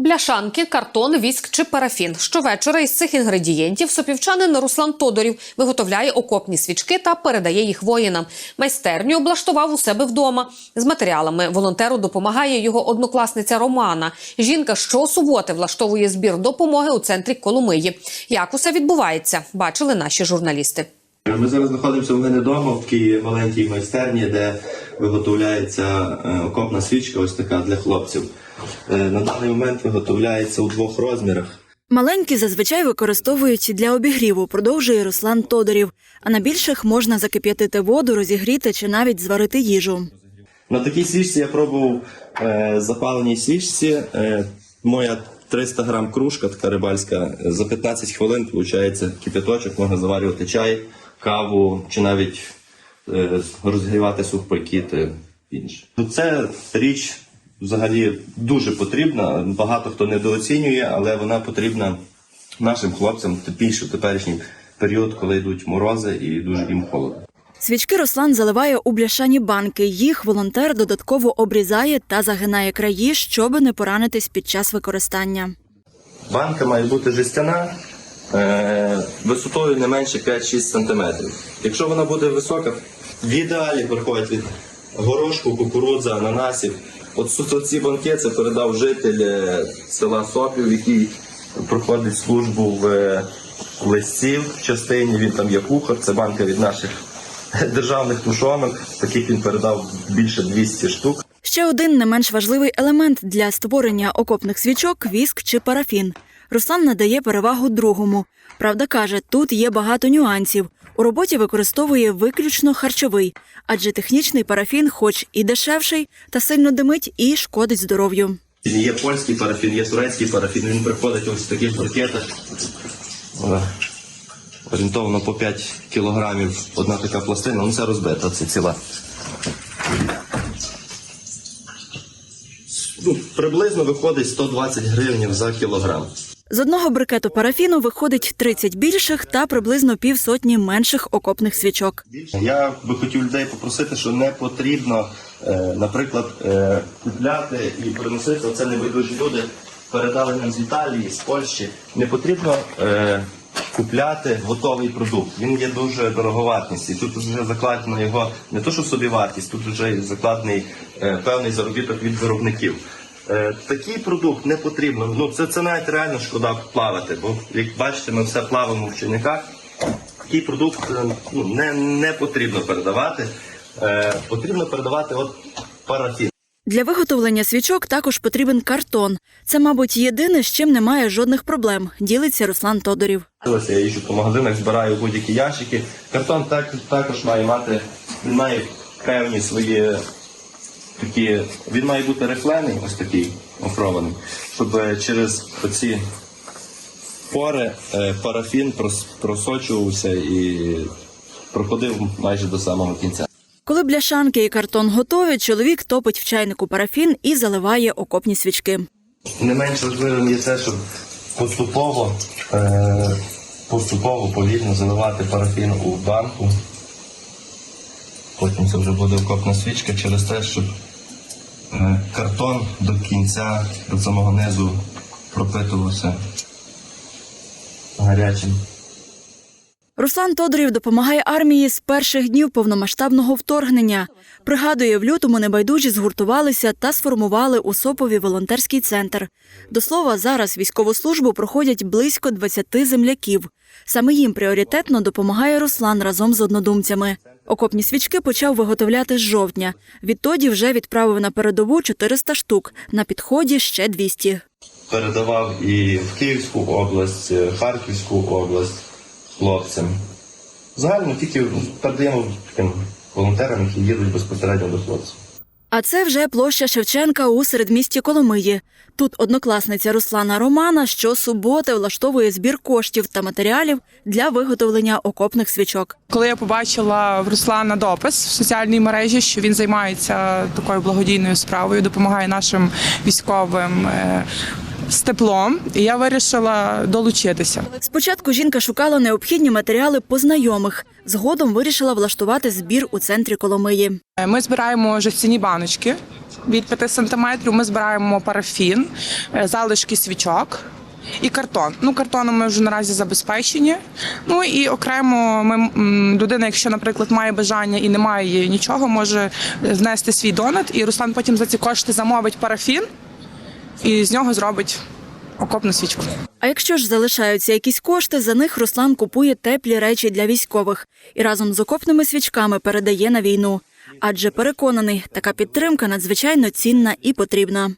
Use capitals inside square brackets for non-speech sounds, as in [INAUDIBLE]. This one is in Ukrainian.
Бляшанки, картон, віск чи парафін. Щовечора із цих інгредієнтів сопівчанин Руслан Тодорів виготовляє окопні свічки та передає їх воїнам. Майстерню облаштував у себе вдома. З матеріалами волонтеру допомагає його однокласниця Романа. Жінка щосуботи влаштовує збір допомоги у центрі Коломиї. Як усе відбувається, бачили наші журналісти. Ми зараз знаходимося в мене вдома в такій маленькій майстерні, де виготовляється е, окопна свічка, ось така для хлопців. Е, На даний момент виготовляється у двох розмірах. Маленькі зазвичай використовують для обігріву, продовжує Руслан Тодорів. А на більших можна закип'ятити воду, розігріти чи навіть зварити їжу. На такій свічці я пробував е, запаленій свічці. Е, моя 300 грам кружка, така рибальська, за 15 хвилин виходить кипяточок, можна заварювати чай, каву чи навіть розгрівати сухпайки та інше. Ну, Це річ взагалі дуже потрібна. Багато хто недооцінює, але вона потрібна нашим хлопцям, більше в теперішній період, коли йдуть морози і дуже їм холодно. Свічки Руслан заливає у бляшані банки. Їх волонтер додатково обрізає та загинає краї, щоб не поранитись під час використання. Банка має бути жестяна, е, висотою не менше 5-6 см. Якщо вона буде висока, в ідеалі приходить від горошку, кукурудза, ананасів. От ці банки це передав житель е, села Сопів, який проходить службу в е, листів в частині. Він там є кухар, це банка від наших [LAUGHS] державних тушонок. Таких він передав більше 200 штук. Ще один не менш важливий елемент для створення окопних свічок віск чи парафін. Руслан надає перевагу другому. Правда, каже, тут є багато нюансів. У роботі використовує виключно харчовий, адже технічний парафін, хоч і дешевший, та сильно димить і шкодить здоров'ю. Є польський парафін, є турецький парафін. Він приходить ось в таких пакетах. Орієнтовно по 5 кілограмів одна така пластина, ну це розбита, це ціла. Ну, приблизно виходить 120 гривень за кілограм. З одного брикету парафіну виходить 30 більших та приблизно півсотні менших окопних свічок. Я би хотів людей попросити, що не потрібно, е, наприклад, е, купляти і приносити. Це небайдужі люди передали нам з Італії, з Польщі. Не потрібно е, купляти готовий продукт. Він є дуже дороговартісний. Тут вже закладено його не то, що собі вартість, тут вже закладений е, певний заробіток від виробників. Е, Такий продукт не потрібно. Ну це, це навіть реально шкода плавати, бо як бачите, ми все плавимо в човняках. Такий продукт е, ну, не, не потрібно передавати. Е, потрібно передавати от парафін. Для виготовлення свічок також потрібен картон. Це, мабуть, єдине, з чим немає жодних проблем, ділиться Руслан Тодорів. Я їжджу по магазинах, збираю будь-які ящики. Картон так, також має мати, має певні свої такі. Він має бути рифлений, ось такий офрований, щоб е, через оці пори е, парафін просочувався і проходив майже до самого кінця. Коли бляшанки і картон готові, чоловік топить в чайнику парафін і заливає окопні свічки. Не менш важливим є те, щоб поступово, е, поступово повільно заливати парафін у банку. Потім це вже буде окопна свічка через те, щоб картон до кінця, до самого низу пропитувався гарячим. Руслан Тодорів допомагає армії з перших днів повномасштабного вторгнення. Пригадує, в лютому небайдужі згуртувалися та сформували у волонтерський центр. До слова, зараз військову службу проходять близько 20 земляків. Саме їм пріоритетно допомагає Руслан разом з однодумцями. Окопні свічки почав виготовляти з жовтня. Відтоді вже відправив на передову 400 штук, на підході ще 200. Передавав і в Київську область, е, Харківську область хлопцям. Загально тільки передаємо таким волонтерам, які їдуть безпосередньо до хлопців. А це вже площа Шевченка у середмісті Коломиї. Тут однокласниця Руслана Романа щосуботи влаштовує збір коштів та матеріалів для виготовлення окопних свічок. Коли я побачила в Руслана допис в соціальній мережі, що він займається такою благодійною справою, допомагає нашим військовим е, з теплом, і я вирішила долучитися. Спочатку жінка шукала необхідні матеріали по знайомих. Згодом вирішила влаштувати збір у центрі Коломиї. Е, Ми збираємо жестяні баночки від 5 сантиметрів. Ми збираємо парафін, е, залишки свічок. І картон. Ну, картоном ми вже наразі забезпечені. Ну і окремо ми людина, якщо, наприклад, має бажання і не має нічого, може внести свій донат, і Руслан потім за ці кошти замовить парафін і з нього зробить окопну свічку. А якщо ж залишаються якісь кошти, за них Руслан купує теплі речі для військових і разом з окопними свічками передає на війну. Адже переконаний, така підтримка надзвичайно цінна і потрібна.